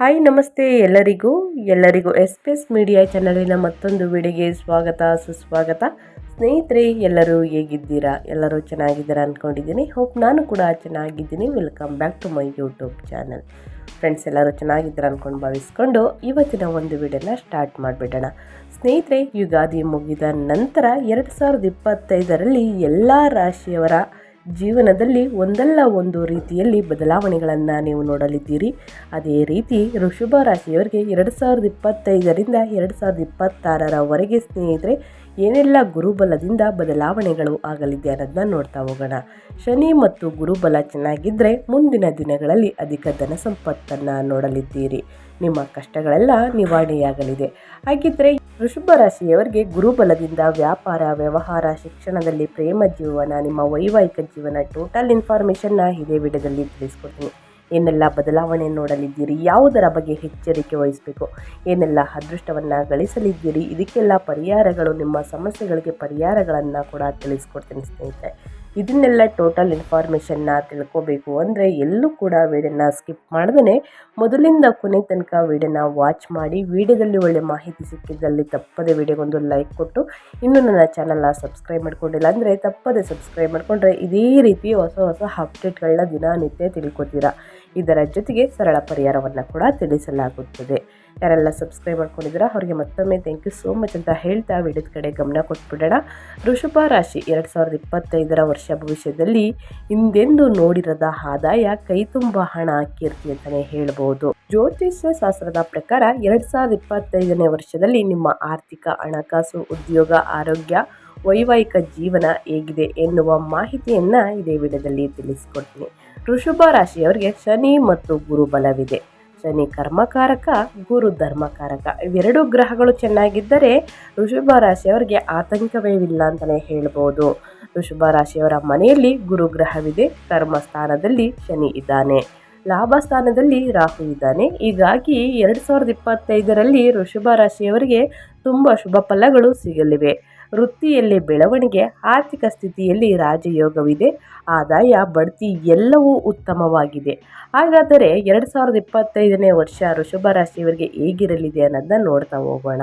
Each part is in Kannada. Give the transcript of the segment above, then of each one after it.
ಹಾಯ್, ನಮಸ್ತೆ ಎಲ್ಲರಿಗೂ. ಎಲ್ಲರಿಗೂ ಎಸ್ ಪಿ ಎಸ್ ಮೀಡಿಯಾ ಚಾನಲಿನ ಮತ್ತೊಂದು ವಿಡಿಯೋಗೆ ಸ್ವಾಗತ, ಸುಸ್ವಾಗತ. ಸ್ನೇಹಿತರೆ, ಎಲ್ಲರೂ ಹೇಗಿದ್ದೀರಾ? ಎಲ್ಲರೂ ಚೆನ್ನಾಗಿದ್ದೀರಾ ಅಂದ್ಕೊಂಡಿದ್ದೀನಿ ಹೋಪ್ ನಾನು ಕೂಡ ಚೆನ್ನಾಗಿದ್ದೀನಿ. Welcome back to my YouTube channel friends ಎಲ್ಲರೂ ಚೆನ್ನಾಗಿದ್ದೀರಾ ಅಂದ್ಕೊಂಡು ಭಾವಿಸ್ಕೊಂಡು ಇವತ್ತಿನ ಒಂದು ವಿಡಿಯೋನ ಸ್ಟಾರ್ಟ್ ಮಾಡಿಬಿಡೋಣ. ಸ್ನೇಹಿತರೆ, ಯುಗಾದಿ ಮುಗಿದ ನಂತರ ಎರಡು ಸಾವಿರದ ಇಪ್ಪತ್ತೈದರಲ್ಲಿ ಎಲ್ಲ ರಾಶಿಯವರ ಜೀವನದಲ್ಲಿ ಒಂದಲ್ಲ ಒಂದು ರೀತಿಯಲ್ಲಿ ಬದಲಾವಣೆಗಳನ್ನು ನೀವು ನೋಡಲಿದ್ದೀರಿ. ಅದೇ ರೀತಿ ಋಷಭ ರಾಶಿಯವರಿಗೆ ಎರಡು ಸಾವಿರದ ಇಪ್ಪತ್ತೈದರಿಂದ ಎರಡು ಸಾವಿರದ ಇಪ್ಪತ್ತಾರರವರೆಗೆ ಸ್ನೇಹಿತರೆ, ಏನೆಲ್ಲ ಗುರುಬಲದಿಂದ ಬದಲಾವಣೆಗಳು ಆಗಲಿದೆ ಅನ್ನೋದನ್ನ ನೋಡ್ತಾ ಹೋಗೋಣ. ಶನಿ ಮತ್ತು ಗುರುಬಲ ಚೆನ್ನಾಗಿದ್ದರೆ ಮುಂದಿನ ದಿನಗಳಲ್ಲಿ ಅಧಿಕ ಧನ ಸಂಪತ್ತನ್ನು ನೋಡಲಿದ್ದೀರಿ. ನಿಮ್ಮ ಕಷ್ಟಗಳೆಲ್ಲ ನಿವಾರಣೆಯಾಗಲಿದೆ. ಹಾಗಿದ್ದರೆ ವೃಷಭ ರಾಶಿಯವರಿಗೆ ಗುರುಬಲದಿಂದ ವ್ಯಾಪಾರ, ವ್ಯವಹಾರ, ಶಿಕ್ಷಣದಲ್ಲಿ ಪ್ರೇಮ ಜೀವನ, ನಿಮ್ಮ ವೈವಾಹಿಕ ಜೀವನ ಟೋಟಲ್ ಇನ್ಫಾರ್ಮೇಷನ್ನ ಇದೇ ವಿಡಿಯೋದಲ್ಲಿ ತಿಳಿಸ್ಕೊಡ್ತೀನಿ. ಏನೆಲ್ಲ ಬದಲಾವಣೆ ನೋಡಲಿದ್ದೀರಿ? ಯಾವುದರ ಬಗ್ಗೆ ಎಚ್ಚರಿಕೆ ವಹಿಸಬೇಕು? ಏನೆಲ್ಲ ಅದೃಷ್ಟವನ್ನು ಗಳಿಸಲಿದ್ದೀರಿ? ಇದಕ್ಕೆಲ್ಲ ಪರಿಹಾರಗಳು, ನಿಮ್ಮ ಸಮಸ್ಯೆಗಳಿಗೆ ಪರಿಹಾರಗಳನ್ನು ಕೂಡ ತಿಳಿಸ್ಕೊಡ್ತೀನಿ ಸ್ನೇಹಿತರೆ. ಇದನ್ನೆಲ್ಲ ಟೋಟಲ್ ಇನ್ಫಾರ್ಮೇಷನ್ನ ತಿಳ್ಕೋಬೇಕು ಅಂದರೆ ಎಲ್ಲೂ ಕೂಡ ವೀಡಿಯೋನ ಸ್ಕಿಪ್ ಮಾಡ್ದೇ ಮೊದಲಿಂದ ಕೊನೆ ತನಕ ವೀಡಿಯೋನ ವಾಚ್ ಮಾಡಿ ವೀಡಿಯೋದಲ್ಲಿ ಒಳ್ಳೆ ಮಾಹಿತಿ ಸಿಕ್ಕಿದ್ದಲ್ಲಿ ತಪ್ಪದೆ ವೀಡಿಯೋಗೊಂದು ಲೈಕ್ ಕೊಟ್ಟು ಇನ್ನೂ ನನ್ನ ಚಾನಲ್ನ ಸಬ್ಸ್ಕ್ರೈಬ್ ಮಾಡ್ಕೊಂಡಿಲ್ಲ ಅಂದರೆ ತಪ್ಪದೆ ಸಬ್ಸ್ಕ್ರೈಬ್ ಮಾಡಿಕೊಂಡ್ರೆ ಇದೇ ರೀತಿ ಹೊಸ ಹೊಸ ಅಪ್ಡೇಟ್ಗಳನ್ನ ದಿನನಿತ್ಯ ತಿಳ್ಕೊತೀರಾ. ಇದರ ಜೊತೆಗೆ ಸರಳ ಪರಿಹಾರವನ್ನು ಕೂಡ ತಿಳಿಸಲಾಗುತ್ತದೆ. ಯಾರೆಲ್ಲ ಸಬ್ಸ್ಕ್ರೈಬ್ ಮಾಡ್ಕೊಂಡಿದ್ದೀರಾ, ಅವರಿಗೆ ಮತ್ತೊಮ್ಮೆ ಥ್ಯಾಂಕ್ ಯು ಸೋ ಮಚ್ ಅಂತ ಹೇಳ್ತಾ ವಿಡಿಯೋದ ಕಡೆ ಗಮನ ಕೊಟ್ಬಿಡೋಣ. ವೃಷಭ ರಾಶಿ ಎರಡು ಸಾವಿರದ ಇಪ್ಪತ್ತೈದರ ವರ್ಷ ಭವಿಷ್ಯದಲ್ಲಿ ಹಿಂದೆಂದು ನೋಡಿರದ ಆದಾಯ ಕೈ ತುಂಬ ಹಣ ಕೀರ್ತಿ ಅಂತಲೇ ಹೇಳ್ಬೋದು. ಜ್ಯೋತಿಷ್ಯ ಶಾಸ್ತ್ರದ ಪ್ರಕಾರ ಎರಡು ಸಾವಿರದ ಇಪ್ಪತ್ತೈದನೇ ವರ್ಷದಲ್ಲಿ ನಿಮ್ಮ ಆರ್ಥಿಕ ಹಣಕಾಸು, ಉದ್ಯೋಗ, ಆರೋಗ್ಯ, ವೈವಾಹಿಕ ಜೀವನ ಹೇಗಿದೆ ಎನ್ನುವ ಮಾಹಿತಿಯನ್ನು ಇದೇ ವಿಡಿಯೋದಲ್ಲಿ ತಿಳಿಸ್ಕೊಡ್ತೀನಿ. ವೃಷಭ ರಾಶಿಯವರಿಗೆ ಶನಿ ಮತ್ತು ಗುರು ಬಲವಿದೆ. ಶನಿ ಕರ್ಮಕಾರಕ, ಗುರು ಧರ್ಮಕಾರಕ. ಇವೆರಡು ಗ್ರಹಗಳು ಚೆನ್ನಾಗಿದ್ದರೆ ವೃಷಭ ರಾಶಿಯವರಿಗೆ ಆತಂಕವೇ ಇಲ್ಲ ಅಂತಲೇ ಹೇಳ್ಬೋದು. ವೃಷಭ ರಾಶಿಯವರ ಮನೆಯಲ್ಲಿ ಗುರು ಗ್ರಹವಿದೆ. ಕರ್ಮಸ್ಥಾನದಲ್ಲಿ ಶನಿ ಇದ್ದಾನೆ. ಲಾಭ ಸ್ಥಾನದಲ್ಲಿ ರಾಹು ಇದ್ದಾನೆ. ಹೀಗಾಗಿ ಎರಡು ಸಾವಿರದ ಇಪ್ಪತ್ತೈದರಲ್ಲಿ ವೃಷಭ ರಾಶಿಯವರಿಗೆ ತುಂಬ ಶುಭ ಫಲಗಳು ಸಿಗಲಿವೆ. ವೃತ್ತಿಯಲ್ಲಿ ಬೆಳವಣಿಗೆ, ಆರ್ಥಿಕ ಸ್ಥಿತಿಯಲ್ಲಿ ರಾಜಯೋಗವಿದೆ. ಆದಾಯ, ಬಡ್ತಿ ಎಲ್ಲವೂ ಉತ್ತಮವಾಗಿದೆ. ಹಾಗಾದರೆ ಎರಡು ಸಾವಿರದ ಇಪ್ಪತ್ತೈದನೇ ವರ್ಷ ವೃಷಭ ರಾಶಿಯವರಿಗೆ ಹೇಗಿರಲಿದೆ ಅನ್ನೋದನ್ನ ನೋಡ್ತಾ ಹೋಗೋಣ.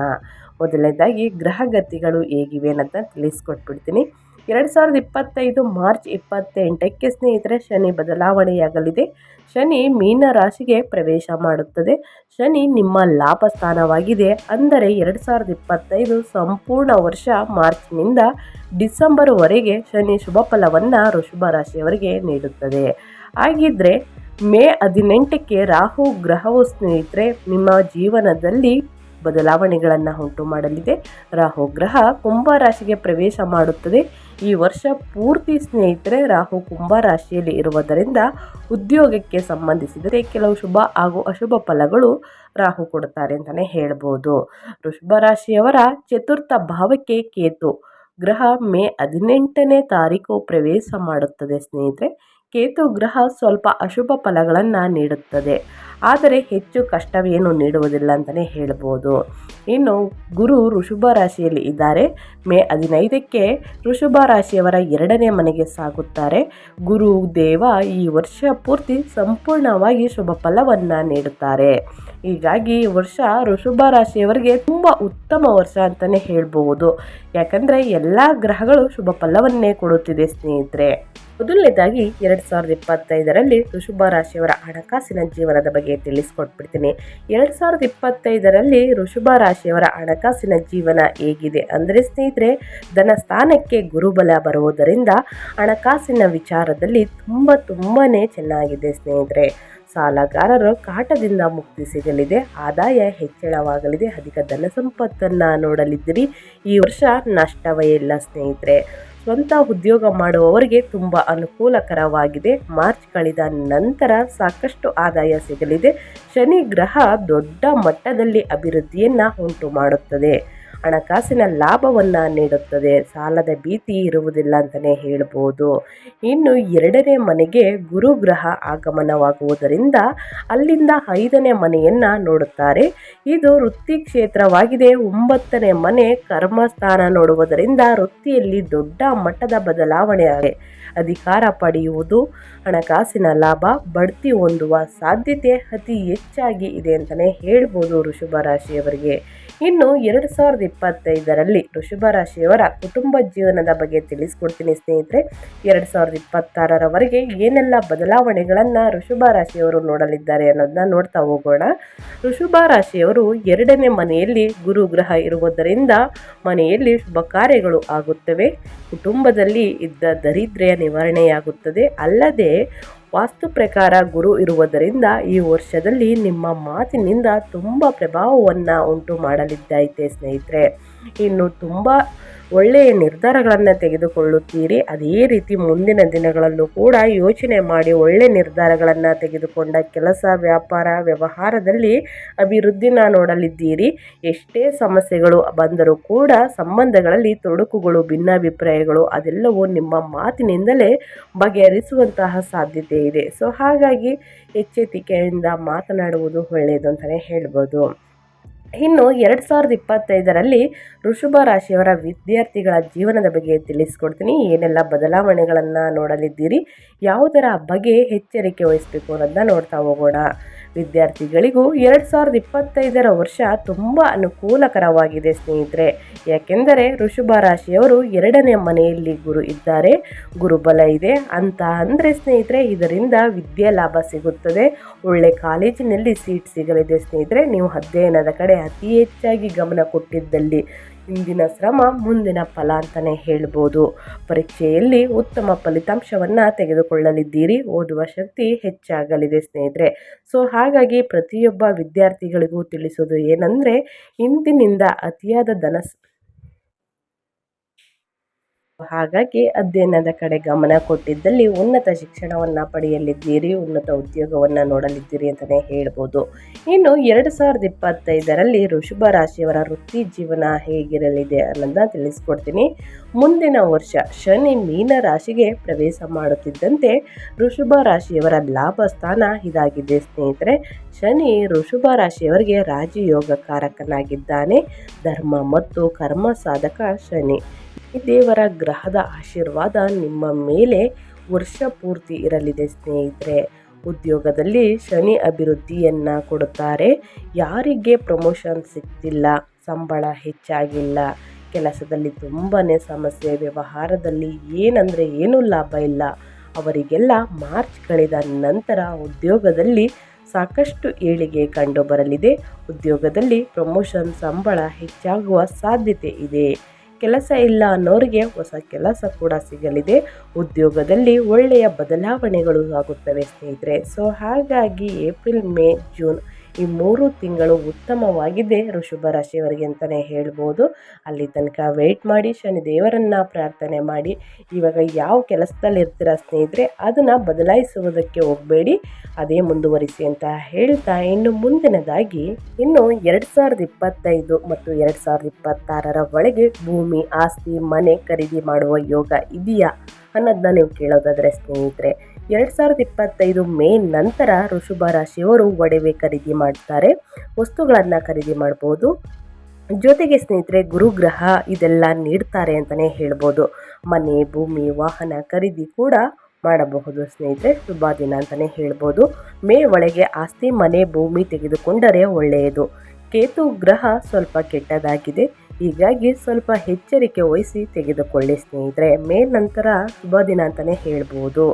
ಮೊದಲನೇದಾಗಿ ಗ್ರಹಗತಿಗಳು ಹೇಗಿವೆ ಅನ್ನೋದನ್ನ ತಿಳಿಸ್ಕೊಟ್ಬಿಡ್ತೀನಿ. ಎರಡು ಸಾವಿರದ ಇಪ್ಪತ್ತೈದು ಮಾರ್ಚ್ ಇಪ್ಪತ್ತೆಂಟಕ್ಕೆ ಸ್ನೇಹಿತರೆ, ಶನಿ ಬದಲಾವಣೆಯಾಗಲಿದೆ. ಶನಿ ಮೀನ ರಾಶಿಗೆ ಪ್ರವೇಶ ಮಾಡುತ್ತದೆ. ಶನಿ ನಿಮ್ಮ ಲಾಭ ಸ್ಥಾನವಾಗಿದೆ. ಅಂದರೆ ಎರಡು ಸಾವಿರದ ಇಪ್ಪತ್ತೈದು ಸಂಪೂರ್ಣ ವರ್ಷ ಮಾರ್ಚ್ನಿಂದ ಡಿಸೆಂಬರ್ವರೆಗೆ ಶನಿ ಶುಭ ಫಲವನ್ನು ಋಷಭ ರಾಶಿಯವರಿಗೆ ನೀಡುತ್ತದೆ. ಹಾಗಿದ್ರೆ ಮೇ ಹದಿನೆಂಟಕ್ಕೆ ರಾಹು ಗ್ರಹವು ಸ್ನೇಹಿತರೆ, ನಿಮ್ಮ ಜೀವನದಲ್ಲಿ ಬದಲಾವಣೆಗಳನ್ನು ಉಂಟು ಮಾಡಲಿದೆ. ರಾಹು ಗ್ರಹ ಕುಂಭ ರಾಶಿಗೆ ಪ್ರವೇಶ ಮಾಡುತ್ತದೆ. ಈ ವರ್ಷ ಪೂರ್ತಿ ಸ್ನೇಹಿತರೆ, ರಾಹು ಕುಂಭ ರಾಶಿಯಲ್ಲಿ ಇರುವುದರಿಂದ ಉದ್ಯೋಗಕ್ಕೆ ಸಂಬಂಧಿಸಿದರೆ ಕೆಲವು ಶುಭ ಹಾಗೂ ಅಶುಭ ಫಲಗಳು ರಾಹು ಕೊಡುತ್ತಾರೆ ಅಂತಲೇ ಹೇಳ್ಬೋದು. ವೃಷಭ ರಾಶಿಯವರ ಚತುರ್ಥ ಭಾವಕ್ಕೆ ಕೇತು. ಗ್ರಹ ಮೇ ಹದಿನೆಂಟನೇ ತಾರೀಕು ಪ್ರವೇಶ ಮಾಡುತ್ತದೆ ಸ್ನೇಹಿತರೆ. ಕೇತು ಗ್ರಹ ಸ್ವಲ್ಪ ಅಶುಭ ಫಲಗಳನ್ನು ನೀಡುತ್ತದೆ. ಆದರೆ ಹೆಚ್ಚು ಕಷ್ಟವೇನು ನೀಡುವುದಿಲ್ಲ ಅಂತಲೇ ಹೇಳ್ಬೋದು. ಇನ್ನು ಗುರು ಋಷಭ ರಾಶಿಯಲ್ಲಿ ಇದ್ದಾರೆ. ಮೇ ಹದಿನೈದಕ್ಕೆ ಋಷಭ ರಾಶಿಯವರ ಎರಡನೇ ಮನೆಗೆ ಸಾಗುತ್ತಾರೆ. ಗುರು, ದೇವ ಈ ವರ್ಷ ಪೂರ್ತಿ ಸಂಪೂರ್ಣವಾಗಿ ಶುಭ ಫಲವನ್ನು ನೀಡುತ್ತಾರೆ. ಹೀಗಾಗಿ ವರ್ಷ ಋಷಭ ರಾಶಿಯವರಿಗೆ ತುಂಬ ಉತ್ತಮ ವರ್ಷ ಅಂತಲೇ ಹೇಳ್ಬೋದು ಯಾಕಂದರೆ ಎಲ್ಲ ಗ್ರಹಗಳು ಶುಭ ಫಲವನ್ನೇ ಕೊಡುತ್ತಿದೆ ಸ್ನೇಹಿತರೆ. ಮೊದಲನೇದಾಗಿ ಎರಡು ಸಾವಿರದ ಇಪ್ಪತ್ತೈದರಲ್ಲಿ ಋಷಭ ರಾಶಿಯವರ ಹಣಕಾಸಿನ ಜೀವನದ ಬಗ್ಗೆ ತಿಳಿಸ್ಕೊಟ್ಬಿಡ್ತೀನಿ. ಎರಡು ಸಾವಿರದ ಇಪ್ಪತ್ತೈದರಲ್ಲಿ ಋಷಭ ರಾಶಿಯವರ ಹಣಕಾಸಿನ ಜೀವನ ಹೇಗಿದೆ ಅಂದರೆ ಸ್ನೇಹಿತರೆ, ಧನ ಸ್ಥಾನಕ್ಕೆ ಗುರುಬಲ ಬರುವುದರಿಂದ ಹಣಕಾಸಿನ ವಿಚಾರದಲ್ಲಿ ತುಂಬ ತುಂಬಾ ಚೆನ್ನಾಗಿದೆ ಸ್ನೇಹಿತರೆ. ಸಾಲಗಾರರು ಕಾಟದಿಂದ ಮುಕ್ತಿ ಸಿಗಲಿದೆ, ಆದಾಯ ಹೆಚ್ಚಳವಾಗಲಿದೆ, ಅಧಿಕ ಧನ ಸಂಪತ್ತನ್ನು ನೋಡಲಿದ್ದೀರಿ. ಈ ವರ್ಷ ನಷ್ಟವೇ ಇಲ್ಲ ಸ್ನೇಹಿತರೆ. ಸ್ವಂತ ಉದ್ಯೋಗ ಮಾಡುವವರಿಗೆ ತುಂಬ ಅನುಕೂಲಕರವಾಗಿದೆ. ಮಾರ್ಚ್ ಕಳೆದ ನಂತರ ಸಾಕಷ್ಟು ಆದಾಯ ಸಿಗಲಿದೆ. ಶನಿ ಗ್ರಹ ದೊಡ್ಡ ಮಟ್ಟದಲ್ಲಿ ಅಭಿವೃದ್ಧಿಯನ್ನು ಉಂಟು ಮಾಡುತ್ತದೆ ಹಣಕಾಸಿನ ಲಾಭವನ್ನು ನೀಡುತ್ತದೆ. ಸಾಲದ ಭೀತಿ ಇರುವುದಿಲ್ಲ ಅಂತಲೇ ಹೇಳ್ಬೋದು. ಇನ್ನು ಎರಡನೇ ಮನೆಗೆ ಗುರುಗ್ರಹ ಆಗಮನವಾಗುವುದರಿಂದ ಅಲ್ಲಿಂದ ಐದನೇ ಮನೆಯನ್ನು ನೋಡುತ್ತಾರೆ. ಇದು ವೃತ್ತಿ ಕ್ಷೇತ್ರವಾಗಿದೆ. ಒಂಬತ್ತನೇ ಮನೆ ಕರ್ಮಸ್ಥಾನ ನೋಡುವುದರಿಂದ ವೃತ್ತಿಯಲ್ಲಿ ದೊಡ್ಡ ಮಟ್ಟದ ಬದಲಾವಣೆ ಅಧಿಕಾರ ಪಡೆಯುವುದು, ಹಣಕಾಸಿನ ಲಾಭ ಬಡ್ತಿ ಹೊಂದುವ ಸಾಧ್ಯತೆ ಅತಿ ಹೆಚ್ಚಾಗಿ ಇದೆ ಅಂತಲೇ ಹೇಳ್ಬೋದು ವೃಷಭ ರಾಶಿಯವರಿಗೆ. ಇನ್ನು ಎರಡು ಸಾವಿರದ ಇಪ್ಪತ್ತೈದರಲ್ಲಿ ವೃಷಭ ರಾಶಿಯವರ ಕುಟುಂಬ ಜೀವನದ ಬಗ್ಗೆ ತಿಳಿಸ್ಕೊಡ್ತೀನಿ ಸ್ನೇಹಿತರೆ. ಎರಡು ಸಾವಿರದ ಇಪ್ಪತ್ತಾರರವರೆಗೆ ಏನೆಲ್ಲ ಬದಲಾವಣೆಗಳನ್ನು ಋಷಭ ರಾಶಿಯವರು ನೋಡಲಿದ್ದಾರೆ ಅನ್ನೋದನ್ನ ನೋಡ್ತಾ ಹೋಗೋಣ. ಋಷಭ ರಾಶಿಯವರು ಎರಡನೇ ಮನೆಯಲ್ಲಿ ಗುರು ಗ್ರಹ ಇರುವುದರಿಂದ ಮನೆಯಲ್ಲಿ ಶುಭ ಕಾರ್ಯಗಳು ಆಗುತ್ತವೆ. ಕುಟುಂಬದಲ್ಲಿ ಇದ್ದ ದರಿದ್ರೆಯ ನಿವಾರಣೆಯಾಗುತ್ತದೆ. ಅಲ್ಲದೆ ವಾಸ್ತು ಪ್ರಕಾರ ಗುರು ಇರುವುದರಿಂದ ಈ ವರ್ಷದಲ್ಲಿ ನಿಮ್ಮ ಮಾತಿನಿಂದ ತುಂಬ ಪ್ರಭಾವವನ್ನು ಉಂಟು ಮಾಡಲಿದ್ದೈತೆ ಸ್ನೇಹಿತರೆ. ಇನ್ನು ತುಂಬ ಒಳ್ಳೆಯ ನಿರ್ಧಾರಗಳನ್ನು ತೆಗೆದುಕೊಳ್ಳುತ್ತೀರಿ. ಅದೇ ರೀತಿ ಮುಂದಿನ ದಿನಗಳಲ್ಲೂ ಕೂಡ ಯೋಚನೆ ಮಾಡಿ ಒಳ್ಳೆಯ ನಿರ್ಧಾರಗಳನ್ನು ತೆಗೆದುಕೊಂಡ ಕೆಲಸ, ವ್ಯಾಪಾರ, ವ್ಯವಹಾರದಲ್ಲಿ ಅಭಿವೃದ್ಧಿನ ನೋಡಲಿದ್ದೀರಿ. ಎಷ್ಟೇ ಸಮಸ್ಯೆಗಳು ಬಂದರೂ ಕೂಡ ಸಂಬಂಧಗಳಲ್ಲಿ ತೊಡಕುಗಳು, ಭಿನ್ನಾಭಿಪ್ರಾಯಗಳು ಅದೆಲ್ಲವೂ ನಿಮ್ಮ ಮಾತಿನಿಂದಲೇ ಬಗೆಹರಿಸುವಂತಹ ಸಾಧ್ಯತೆ ಇದೆ. ಸೊ ಹಾಗಾಗಿ ಎಚ್ಚೆತ್ತಿಕೆಯಿಂದ ಮಾತನಾಡುವುದು ಒಳ್ಳೆಯದು ಅಂತಲೇ ಹೇಳ್ಬೋದು. ಇನ್ನು ಎರಡು ಸಾವಿರದ ಇಪ್ಪತ್ತೈದರಲ್ಲಿ ವೃಷಭ ರಾಶಿಯವರ ವಿದ್ಯಾರ್ಥಿಗಳ ಜೀವನದ ಬಗ್ಗೆ ತಿಳಿಸ್ಕೊಡ್ತೀನಿ. ಏನೆಲ್ಲ ಬದಲಾವಣೆಗಳನ್ನು ನೋಡಲಿದ್ದೀರಿ? ಯಾವುದರ ಬಗ್ಗೆ ಎಚ್ಚರಿಕೆ ವಹಿಸಬೇಕು ಅನ್ನೋದನ್ನ ನೋಡ್ತಾ ಹೋಗೋಣ. ವಿದ್ಯಾರ್ಥಿಗಳಿಗೂ ಎರಡು ಸಾವಿರದ ಇಪ್ಪತ್ತೈದರ ವರ್ಷ ತುಂಬ ಅನುಕೂಲಕರವಾಗಿದೆ, ಸ್ನೇಹಿತರೆ. ಯಾಕೆಂದರೆ ವೃಷಭ ರಾಶಿಯವರು ಎರಡನೇ ಮನೆಯಲ್ಲಿ ಗುರು ಇದ್ದಾರೆ. ಗುರುಬಲ ಇದೆ. ಅಂತ ಅಂದರೆ ಸ್ನೇಹಿತರೆ, ಇದರಿಂದ ವಿದ್ಯಾ ಲಾಭ ಸಿಗುತ್ತದೆ. ಒಳ್ಳೆ ಕಾಲೇಜಿನಲ್ಲಿ ಸೀಟ್ ಸಿಗಲಿದೆ, ಸ್ನೇಹಿತರೆ. ನೀವು ಅಧ್ಯಯನದ ಕಡೆ ಅತಿ ಹೆಚ್ಚಾಗಿ ಗಮನ ಕೊಟ್ಟಿದ್ದಲ್ಲಿ ಇಂದಿನ ಶ್ರಮ ಮುಂದಿನ ಫಲ ಅಂತಲೇ ಹೇಳ್ಬೋದು. ಪರೀಕ್ಷೆಯಲ್ಲಿ ಉತ್ತಮ ಫಲಿತಾಂಶವನ್ನು ತೆಗೆದುಕೊಳ್ಳಲಿದ್ದೀರಿ, ಓದುವ ಶಕ್ತಿ ಹೆಚ್ಚಾಗಲಿದೆ ಸ್ನೇಹಿತರೆ. ಸೊ ಹಾಗಾಗಿ ಪ್ರತಿಯೊಬ್ಬ ವಿದ್ಯಾರ್ಥಿಗಳಿಗೂ ತಿಳಿಸೋದು ಏನಂದರೆ, ಇಂದಿನಿಂದ ಅತಿಯಾದ ಧನ ಹಾಗಾಗಿ ಅಧ್ಯಯನದ ಕಡೆ ಗಮನ ಕೊಟ್ಟಿದ್ದಲ್ಲಿ ಉನ್ನತ ಶಿಕ್ಷಣವನ್ನು ಪಡೆಯಲಿದ್ದೀರಿ, ಉನ್ನತ ಉದ್ಯೋಗವನ್ನು ನೋಡಲಿದ್ದೀರಿ ಅಂತಲೇ ಹೇಳ್ಬೋದು. ಇನ್ನು ಎರಡು ಸಾವಿರದ ಇಪ್ಪತ್ತೈದರಲ್ಲಿ ಋಷಭ ರಾಶಿಯವರ ವೃತ್ತಿ ಜೀವನ ಹೇಗಿರಲಿದೆ ಅನ್ನೋದನ್ನ ತಿಳಿಸ್ಕೊಡ್ತೀನಿ. ಮುಂದಿನ ವರ್ಷ ಶನಿ ಮೀನ ರಾಶಿಗೆ ಪ್ರವೇಶ ಮಾಡುತ್ತಿದ್ದಂತೆ ಋಷಭ ರಾಶಿಯವರ ಲಾಭ ಸ್ಥಾನ ಇದಾಗಿದೆ. ಸ್ನೇಹಿತರೆ, ಶನಿ ಋಷಭ ರಾಶಿಯವರಿಗೆ ರಾಜಯೋಗ ಕಾರಕನಾಗಿದ್ದಾನೆ. ಧರ್ಮ ಮತ್ತು ಕರ್ಮ ಸಾಧಕ ಶನಿ. ದೇವರ ಗ್ರಹದ ಆಶೀರ್ವಾದ ನಿಮ್ಮ ಮೇಲೆ ವರ್ಷ ಪೂರ್ತಿ ಇರಲಿದೆ ಸ್ನೇಹಿತರೆ. ಉದ್ಯೋಗದಲ್ಲಿ ಶನಿ ಅಭಿವೃದ್ಧಿಯನ್ನು ಕೊಡುತ್ತಾರೆ. ಯಾರಿಗೆ ಪ್ರಮೋಷನ್ ಸಿಗ್ತಿಲ್ಲ ಸಂಬಳ ಹೆಚ್ಚಾಗಿಲ್ಲ, ಕೆಲಸದಲ್ಲಿ ತುಂಬಾ ಸಮಸ್ಯೆ, ವ್ಯವಹಾರದಲ್ಲಿ ಏನಂದರೆ ಏನೂ ಲಾಭ ಇಲ್ಲ. ಅವರಿಗೆಲ್ಲ ಮಾರ್ಚ್ ಕಳೆದ ನಂತರ ಉದ್ಯೋಗದಲ್ಲಿ ಸಾಕಷ್ಟು ಏಳಿಗೆ ಕಂಡು ಬರಲಿದೆ ಉದ್ಯೋಗದಲ್ಲಿ ಪ್ರಮೋಷನ್ ಸಂಬಳ ಹೆಚ್ಚಾಗುವ ಸಾಧ್ಯತೆ ಇದೆ. ಕೆಲಸ ಇಲ್ಲ ಅನ್ನೋರಿಗೆ ಹೊಸ ಕೆಲಸ ಕೂಡ ಸಿಗಲಿದೆ. ಉದ್ಯೋಗದಲ್ಲಿ ಒಳ್ಳೆಯ ಬದಲಾವಣೆಗಳು ಆಗುತ್ತವೆ ಸ್ನೇಹಿತರೆ. ಸೊ ಹಾಗಾಗಿ ಏಪ್ರಿಲ್, ಮೇ, ಜೂನ್ ಈ ಮೂರು ತಿಂಗಳು ಉತ್ತಮವಾಗಿದೆ. ಋಷಭ ರಾಶಿಯವರಿಗೆ ಅಂತಲೇ ಹೇಳ್ಬೋದು. ಅಲ್ಲಿ ತನಕ ವೆಯ್ಟ್ ಮಾಡಿ ಶನಿ ದೇವರನ್ನು ಪ್ರಾರ್ಥನೆ ಮಾಡಿ. ಇವಾಗ ಯಾವ ಕೆಲಸದಲ್ಲಿ ಇರ್ತೀರ ಸ್ನೇಹಿತರೆ, ಅದನ್ನು ಬದಲಾಯಿಸುವುದಕ್ಕೆ ಹೋಗಬೇಡಿ. ಅದೇ ಮುಂದುವರಿಸಿ ಅಂತ ಹೇಳ್ತಾ, ಇನ್ನು ಮುಂದಿನದಾಗಿ, ಇನ್ನು ಎರಡು ಸಾವಿರದ ಇಪ್ಪತ್ತೈದು ಮತ್ತು ಎರಡು ಸಾವಿರದ ಇಪ್ಪತ್ತಾರರ ಒಳಗೆ ಭೂಮಿ, ಆಸ್ತಿ, ಮನೆ ಖರೀದಿ ಮಾಡುವ ಯೋಗ ಇದೆಯಾ ಅನ್ನೋದನ್ನ ನೀವು ಕೇಳೋದಾದರೆ ಸ್ನೇಹಿತರೆ ಎರಡು ಸಾವಿರದ ಇಪ್ಪತ್ತೈದು ಮೇ ನಂತರ ಋಷಭ ರಾಶಿಯವರು ಒಡವೆ ಖರೀದಿ ಮಾಡ್ತಾರೆ, ವಸ್ತುಗಳನ್ನು ಖರೀದಿ ಮಾಡ್ಬೋದು. ಜೊತೆಗೆ ಸ್ನೇಹಿತರೆ, ಗುರುಗ್ರಹ ಇದೆಲ್ಲ ನೀಡ್ತಾರೆ ಅಂತಲೇ ಹೇಳ್ಬೋದು. ಮನೆ, ಭೂಮಿ, ವಾಹನ ಖರೀದಿ ಕೂಡ ಮಾಡಬಹುದು ಸ್ನೇಹಿತರೆ ಶುಭ ದಿನ ಅಂತಲೇ ಹೇಳ್ಬೋದು. ಮೇ ಒಳಗೆ ಆಸ್ತಿ, ಮನೆ, ಭೂಮಿ ತೆಗೆದುಕೊಂಡರೆ ಒಳ್ಳೆಯದು. ಕೇತು ಗ್ರಹ ಸ್ವಲ್ಪ ಕೆಟ್ಟದಾಗಿದೆ, ಹೀಗಾಗಿ ಸ್ವಲ್ಪ ಎಚ್ಚರಿಕೆ ವಹಿಸಿ ತೆಗೆದುಕೊಳ್ಳಿ ಸ್ನೇಹಿತರೆ. ಮೇ ನಂತರ ಶುಭ ದಿನ ಅಂತಲೇ ಹೇಳ್ಬೋದು.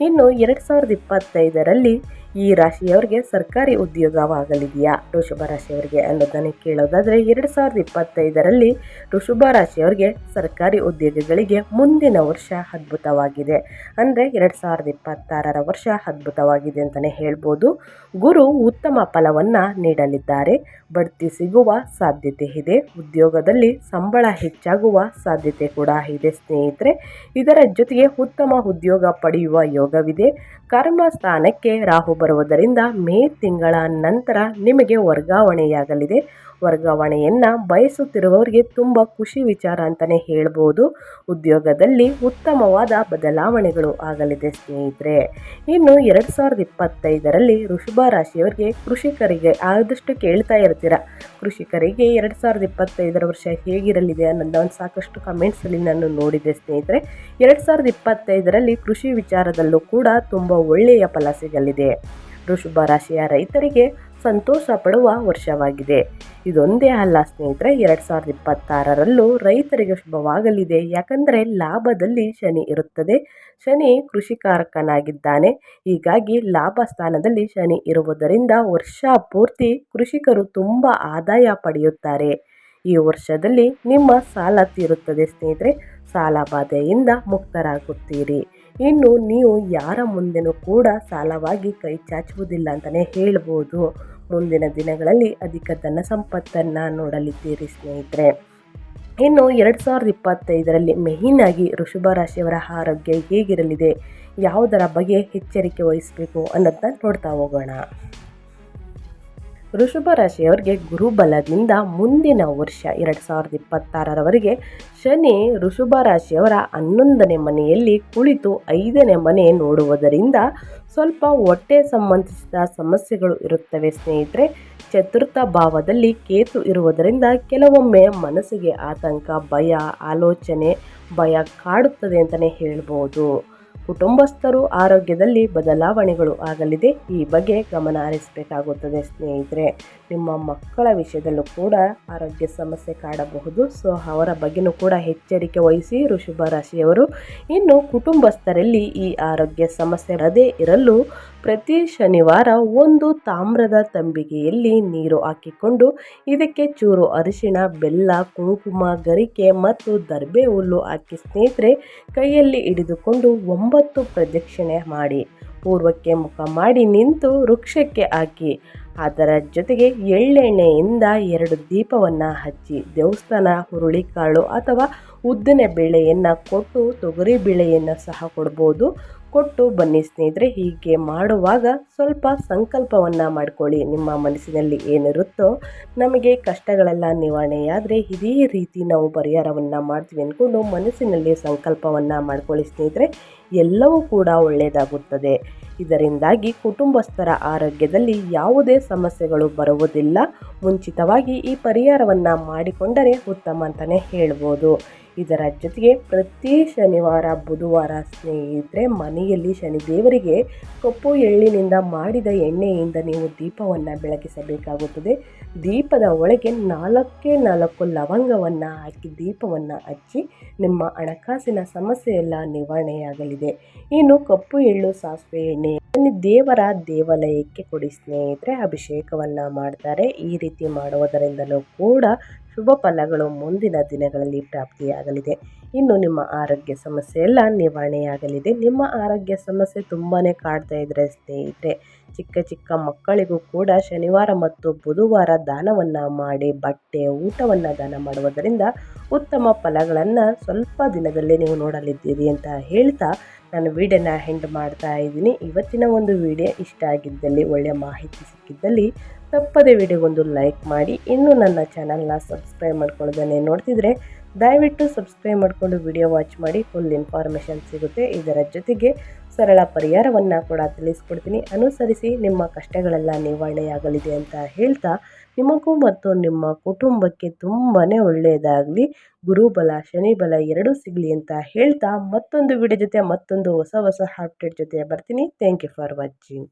ಇನ್ನು ಎರಡು ಸಾವಿರದ ಇಪ್ಪತ್ತೈದರಲ್ಲಿ ಈ ರಾಶಿಯವರಿಗೆ ಸರ್ಕಾರಿ ಉದ್ಯೋಗವಾಗಲಿದೆಯಾ? ಋಷಭ ರಾಶಿಯವರಿಗೆ ಅನ್ನೋದನ್ನು ಕೇಳೋದಾದರೆ ಎರಡು ಸಾವಿರದ ಇಪ್ಪತ್ತೈದರಲ್ಲಿ ಋಷಭ ರಾಶಿಯವರಿಗೆ ಸರ್ಕಾರಿ ಉದ್ಯೋಗಗಳಿಗೆ ಮುಂದಿನ ವರ್ಷ ಅದ್ಭುತವಾಗಿದೆ. ಅಂದರೆ ಎರಡು ಸಾವಿರದ ಇಪ್ಪತ್ತಾರರ ವರ್ಷ ಅದ್ಭುತವಾಗಿದೆ ಅಂತಲೇ ಹೇಳ್ಬೋದು. ಗುರು ಉತ್ತಮ ಫಲವನ್ನು ನೀಡಲಿದ್ದಾರೆ. ಬಡ್ತಿ ಸಿಗುವ ಸಾಧ್ಯತೆ ಇದೆ. ಉದ್ಯೋಗದಲ್ಲಿ ಸಂಬಳ ಹೆಚ್ಚಾಗುವ ಸಾಧ್ಯತೆ ಕೂಡ ಇದೆ ಸ್ನೇಹಿತರೆ. ಇದರ ಜೊತೆಗೆ ಉತ್ತಮ ಉದ್ಯೋಗ ಪಡೆಯುವ ಯೋಗವಿದೆ. ಕರ್ಮ ಸ್ಥಾನಕ್ಕೆ ರಾಹು ಬರುವುದರಿಂದ ಮೇ ತಿಂಗಳ ನಂತರ ನಿಮಗೆ ವರ್ಗಾವಣೆಯಾಗಲಿದೆ. ವರ್ಗಾವಣೆಯನ್ನು ಬಯಸುತ್ತಿರುವವರಿಗೆ ತುಂಬ ಖುಷಿ ವಿಚಾರ ಅಂತಲೇ ಹೇಳ್ಬೋದು. ಉದ್ಯೋಗದಲ್ಲಿ ಉತ್ತಮವಾದ ಬದಲಾವಣೆಗಳು ಆಗಲಿದೆ ಸ್ನೇಹಿತರೆ. ಇನ್ನು ಎರಡು ಸಾವಿರದ ಇಪ್ಪತ್ತೈದರಲ್ಲಿ ವೃಷಭ ರಾಶಿಯವರಿಗೆ ಕೃಷಿಕರಿಗೆ ಆದಷ್ಟು ಕೇಳ್ತಾ ಇರ್ತೀರ? ಕೃಷಿಕರಿಗೆ ಎರಡು ಸಾವಿರದ ಇಪ್ಪತ್ತೈದರ ವರ್ಷ ಹೇಗಿರಲಿದೆ ಅನ್ನೋದು ಒಂದು ಸಾಕಷ್ಟು ಕಮೆಂಟ್ಸಲ್ಲಿ ನಾನು ನೋಡಿದೆ ಸ್ನೇಹಿತರೆ. ಎರಡು ಸಾವಿರದ ಇಪ್ಪತ್ತೈದರಲ್ಲಿ ಕೃಷಿ ವಿಚಾರದಲ್ಲೂ ಕೂಡ ತುಂಬ ಒಳ್ಳೆಯ ಫಲ ಸಿಗಲಿದೆ. ವೃಷಭ ರಾಶಿಯ ರೈತರಿಗೆ ಸಂತೋಷ ಪಡುವ ವರ್ಷವಾಗಿದೆ. ಇದೊಂದೇ ಅಲ್ಲ ಸ್ನೇಹಿತರೆ, ಎರಡು ಸಾವಿರದ ಇಪ್ಪತ್ತಾರರಲ್ಲೂ ರೈತರಿಗೆ ಶುಭವಾಗಲಿದೆ. ಯಾಕಂದರೆ ಲಾಭದಲ್ಲಿ ಶನಿ ಇರುತ್ತದೆ. ಶನಿ ಕೃಷಿಕಾರಕನಾಗಿದ್ದಾನೆ. ಹೀಗಾಗಿ ಲಾಭ ಸ್ಥಾನದಲ್ಲಿ ಶನಿ ಇರುವುದರಿಂದ ವರ್ಷ ಪೂರ್ತಿ ಕೃಷಿಕರು ತುಂಬ ಆದಾಯ ಪಡೆಯುತ್ತಾರೆ. ಈ ವರ್ಷದಲ್ಲಿ ನಿಮ್ಮ ಸಾಲ ತೀರುತ್ತದೆ ಸ್ನೇಹಿತರೆ. ಸಾಲ ಬಾಧೆಯಿಂದ ಮುಕ್ತರಾಗುತ್ತೀರಿ. ಇನ್ನು ನೀವು ಯಾರ ಮುಂದೆನೂ ಕೂಡ ಸಾಲವಾಗಿ ಕೈ ಚಾಚುವುದಿಲ್ಲ ಅಂತಲೇ ಹೇಳ್ಬೋದು. ಮುಂದಿನ ದಿನಗಳಲ್ಲಿ ಅಧಿಕ ಧನ ಸಂಪತ್ತನ್ನು ನೋಡಲಿದ್ದೀರಿ ಸ್ನೇಹಿತರೆ. ಇನ್ನು ಎರಡು ಸಾವಿರದ ಇಪ್ಪತ್ತೈದರಲ್ಲಿ ಮೇಯ್ನಾಗಿ ವೃಷಭ ರಾಶಿಯವರ ಆರೋಗ್ಯ ಹೇಗಿರಲಿದೆ, ಯಾವುದರ ಬಗ್ಗೆ ಎಚ್ಚರಿಕೆ ವಹಿಸಬೇಕು ಅನ್ನೋದನ್ನ ನೋಡ್ತಾ ಹೋಗೋಣ. ವೃಷಭ ರಾಶಿಯವರಿಗೆ ಗುರುಬಲದಿಂದ ಮುಂದಿನ ವರ್ಷ ಎರಡು ಸಾವಿರದ ಇಪ್ಪತ್ತಾರರವರೆಗೆ ಶನಿ ವೃಷಭ ರಾಶಿಯವರ ಹನ್ನೊಂದನೇ ಮನೆಯಲ್ಲಿ ಕುಳಿತು ಐದನೇ ಮನೆ ನೋಡುವುದರಿಂದ ಸ್ವಲ್ಪ ಹೊಟ್ಟೆ ಸಂಬಂಧಿಸಿದ ಸಮಸ್ಯೆಗಳು ಇರುತ್ತವೆ ಸ್ನೇಹಿತರೆ. ಚತುರ್ಥ ಭಾವದಲ್ಲಿ ಕೇತು ಇರುವುದರಿಂದ ಕೆಲವೊಮ್ಮೆ ಮನಸ್ಸಿಗೆ ಆತಂಕ, ಭಯ, ಆಲೋಚನೆ, ಭಯ ಕಾಡುತ್ತದೆ ಅಂತಲೇ ಹೇಳ್ಬೋದು. ಕುಟುಂಬಸ್ಥರು ಆರೋಗ್ಯದಲ್ಲಿ ಬದಲಾವಣೆಗಳು ಆಗಲಿದೆ. ಈ ಬಗ್ಗೆ ಗಮನ ಹರಿಸಬೇಕಾಗುತ್ತದೆ ಸ್ನೇಹಿತರೆ. ನಿಮ್ಮ ಮಕ್ಕಳ ವಿಷಯದಲ್ಲೂ ಕೂಡ ಆರೋಗ್ಯ ಸಮಸ್ಯೆ ಕಾಡಬಹುದು. ಸೊ ಅವರ ಬಗ್ಗೆನೂ ಕೂಡ ಎಚ್ಚರಿಕೆ ವಹಿಸಿ ಋಷಭ ರಾಶಿಯವರು. ಇನ್ನು ಕುಟುಂಬಸ್ಥರಲ್ಲಿ ಈ ಆರೋಗ್ಯ ಸಮಸ್ಯೆ ಇರದೇ ಇರಲು ಪ್ರತಿ ಶನಿವಾರ ಒಂದು ತಾಮ್ರದ ತಂಬಿಗೆಯಲ್ಲಿ ನೀರು ಹಾಕಿಕೊಂಡು ಇದಕ್ಕೆ ಚೂರು ಅರಿಶಿಣ, ಬೆಲ್ಲ, ಕುಂಕುಮ, ಗರಿಕೆ ಮತ್ತು ದರ್ಬೆ ಹುಲ್ಲು ಹಾಕಿ ಸ್ನೇಹಿತರೆ ಕೈಯಲ್ಲಿ ಹಿಡಿದುಕೊಂಡು ಒಂಬತ್ತು ಪ್ರದಕ್ಷಿಣೆ ಮಾಡಿ, ಪೂರ್ವಕ್ಕೆ ಮುಖ ಮಾಡಿ ನಿಂತು ವೃಕ್ಷಕ್ಕೆ ಹಾಕಿ, ಅದರ ಜೊತೆಗೆ ಎಳ್ಳೆಣ್ಣೆಯಿಂದ ಎರಡು ದೀಪವನ್ನು ಹಚ್ಚಿ, ದೇವಸ್ಥಾನ ಹುರುಳಿಕಾಳು ಅಥವಾ ಉದ್ದಿನ ಬೇಳೆಯನ್ನು ಕೊಟ್ಟು ತೊಗರಿ ಬೇಳೆಯನ್ನು ಸಹ ಕೊಡ್ಬೋದು. ಕೊಟ್ಟು ಬನ್ನಿ ಸ್ನೇಹಿತರೆ, ಹೀಗೆ ಮಾಡುವಾಗ ಸ್ವಲ್ಪ ಸಂಕಲ್ಪವನ್ನು ಮಾಡ್ಕೊಳ್ಳಿ. ನಿಮ್ಮ ಮನಸ್ಸಿನಲ್ಲಿ ಏನಿರುತ್ತೋ ನಮಗೆ ಕಷ್ಟಗಳೆಲ್ಲ ನಿವಾರಣೆಯಾದರೆ ಇದೇ ರೀತಿ ನಾವು ಪರಿಹಾರವನ್ನು ಮಾಡ್ತೀವಿ ಅಂದ್ಕೊಂಡು ಮನಸ್ಸಿನಲ್ಲಿ ಸಂಕಲ್ಪವನ್ನು ಮಾಡ್ಕೊಳ್ಳಿ ಸ್ನೇಹಿತರೆ. ಎಲ್ಲವೂ ಕೂಡ ಒಳ್ಳೆಯದಾಗುತ್ತದೆ. ಇದರಿಂದಾಗಿ ಕುಟುಂಬಸ್ಥರ ಆರೋಗ್ಯದಲ್ಲಿ ಯಾವುದೇ ಸಮಸ್ಯೆಗಳು ಬರುವುದಿಲ್ಲ. ಮುಂಚಿತವಾಗಿ ಈ ಪರಿಹಾರವನ್ನು ಮಾಡಿಕೊಂಡರೆ ಉತ್ತಮ ಅಂತಲೇ ಹೇಳ್ಬೋದು. ಇದರ ಜೊತೆಗೆ ಪ್ರತಿ ಶನಿವಾರ, ಬುಧವಾರ ಸ್ನೇಹಿತರೆ, ಮನೆಯಲ್ಲಿ ಶನಿ ದೇವರಿಗೆ ಕಪ್ಪು ಎಳ್ಳಿನಿಂದ ಮಾಡಿದ ಎಣ್ಣೆಯಿಂದ ನೀವು ದೀಪವನ್ನು ಬೆಳಗಿಸಬೇಕಾಗುತ್ತದೆ. ದೀಪದ ಒಳಗೆ ನಾಲ್ಕೇ ನಾಲ್ಕು ಲವಂಗವನ್ನು ಹಾಕಿ ದೀಪವನ್ನು ಹಚ್ಚಿ ನಿಮ್ಮ ಹಣಕಾಸಿನ ಸಮಸ್ಯೆಯೆಲ್ಲ ನಿವಾರಣೆಯಾಗಲಿದೆ. ಇನ್ನು ಕಪ್ಪು ಎಳ್ಳು ಸಾಸಿವೆ ಎಣ್ಣೆ ದೇವರ ದೇವಾಲಯಕ್ಕೆ ಕೊಡಿ ಸ್ನೇಹಿತರೆ, ಅಭಿಷೇಕವನ್ನು ಮಾಡ್ತಾರೆ. ಈ ರೀತಿ ಮಾಡುವುದರಿಂದಲೂ ಕೂಡ ಶುಭ ಫಲಗಳು ಮುಂದಿನ ದಿನಗಳಲ್ಲಿ ಪ್ರಾಪ್ತಿಯಾಗಲಿದೆ. ಇನ್ನು ನಿಮ್ಮ ಆರೋಗ್ಯ ಸಮಸ್ಯೆ ಎಲ್ಲ ನಿವಾರಣೆಯಾಗಲಿದೆ. ನಿಮ್ಮ ಆರೋಗ್ಯ ಸಮಸ್ಯೆ ತುಂಬಾ ಕಾಡ್ತಾ ಇದ್ದರೆ ಸ್ನೇಹಿತರೆ, ಚಿಕ್ಕ ಚಿಕ್ಕ ಮಕ್ಕಳಿಗೂ ಕೂಡ ಶನಿವಾರ ಮತ್ತು ಬುಧವಾರ ದಾನವನ್ನು ಮಾಡಿ, ಬಟ್ಟೆ, ಊಟವನ್ನು ದಾನ ಮಾಡುವುದರಿಂದ ಉತ್ತಮ ಫಲಗಳನ್ನು ಸ್ವಲ್ಪ ದಿನದಲ್ಲೇ ನೀವು ನೋಡಲಿದ್ದೀರಿ ಅಂತ ಹೇಳ್ತಾ ನಾನು ವಿಡಿಯೋನ ಹೆಂಡ್ ಮಾಡ್ತಾ ಇದ್ದೀನಿ. ಇವತ್ತಿನ ಒಂದು ವಿಡಿಯೋ ಇಷ್ಟ ಆಗಿದ್ದಲ್ಲಿ ಒಳ್ಳೆಯ ಮಾಹಿತಿ ಸಿಕ್ಕಿದ್ದಲ್ಲಿ ತಪ್ಪದೆ ವಿಡಿಯೋಗೊಂದು ಲೈಕ್ ಮಾಡಿ. ಇನ್ನೂ ನನ್ನ ಚಾನಲ್ನ ಸಬ್ಸ್ಕ್ರೈಬ್ ಮಾಡ್ಕೊಳ್ಳೋದನ್ನೇ ನೋಡ್ತಿದ್ರೆ ದಯವಿಟ್ಟು ಸಬ್ಸ್ಕ್ರೈಬ್ ಮಾಡಿಕೊಂಡು ವಿಡಿಯೋ ವಾಚ್ ಮಾಡಿ. ಫುಲ್ ಇನ್ಫಾರ್ಮೇಷನ್ ಸಿಗುತ್ತೆ. ಇದರ ಜೊತೆಗೆ ಸರಳ ಪರಿಹಾರವನ್ನು ಕೂಡ ತಿಳಿಸ್ಕೊಡ್ತೀನಿ. ಅನುಸರಿಸಿ ನಿಮ್ಮ ಕಷ್ಟಗಳೆಲ್ಲ ನಿವಾರಣೆಯಾಗಲಿದೆ ಅಂತ ಹೇಳ್ತಾ ನಿಮಗೂ ಮತ್ತು ನಿಮ್ಮ ಕುಟುಂಬಕ್ಕೆ ತುಂಬಾ ಒಳ್ಳೆಯದಾಗಲಿ. ಗುರುಬಲ ಶನಿಬಲ ಎರಡೂ ಸಿಗಲಿ ಅಂತ ಹೇಳ್ತಾ ಮತ್ತೊಂದು ವಿಡಿಯೋ ಜೊತೆ ಮತ್ತೊಂದು ಹೊಸ ಹೊಸ ಅಪ್ಡೇಟ್ ಜೊತೆ ಬರ್ತೀನಿ. Thank you for watching